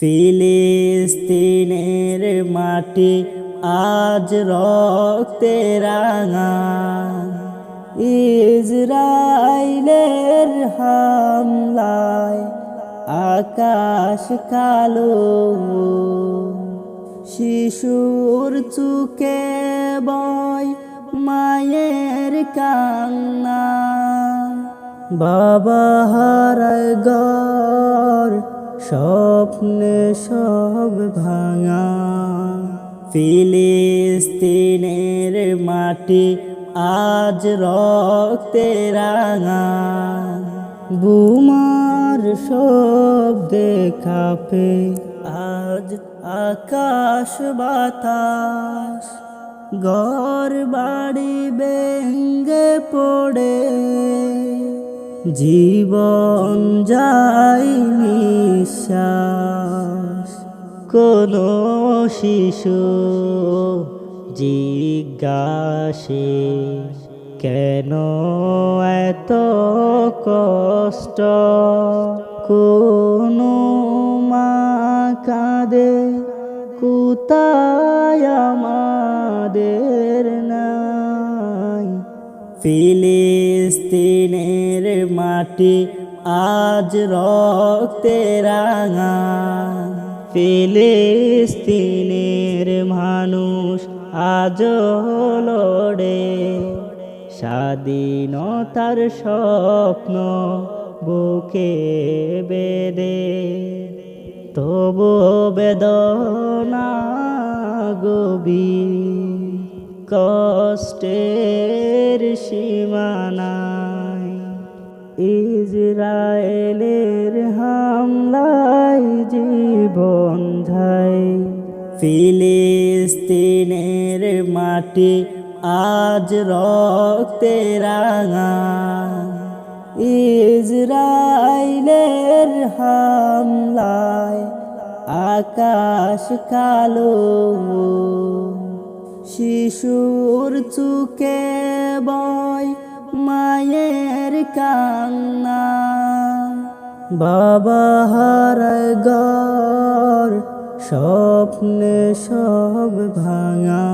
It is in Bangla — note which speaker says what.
Speaker 1: ফিলিস্তিনের মাটি আজ রক্তে রাঙা। ইসরায়েলের হামলায় আকাশ কালো। শিশুর চুকে বয় মায়ের কান্না। বাবা হারায় গর স্বপ্নে সব ভাঙা। ফিলিস্তিনের মাটি আজ রক্তে রাঙা। বুমার শব্দে কাঁপে আজ আকাশ বাতাস। ঘর বাড়ি বেঙ্গে পড়ে। জীবন নিঃশ্বাস কোনো শিশু জিজ্ঞাসে, কেন এত কষ্ট? কোনো মা কাঁদে, কোথায় আমাদের নাই? ফিলিস্তিনের মাটি আজ রক্তে রাঙা। ফিলিস্তিনের মানুষ আজ লড়ে। স্বাধীনতার স্বপ্ন বুকে বেদে তবু বেদনা গভীর কষ্টের সীমানায় ইসরায়েলের হামলায় যায় ফিলিস্তিনের মাটি আজ রক্তে রাঙা। ইসরায়েলের হামলায় আকাশ কালো। শিশুর চুকে বয় মায়ের কান্না। বাবা হারায় গর স্বপ্নে সব ভাঙা।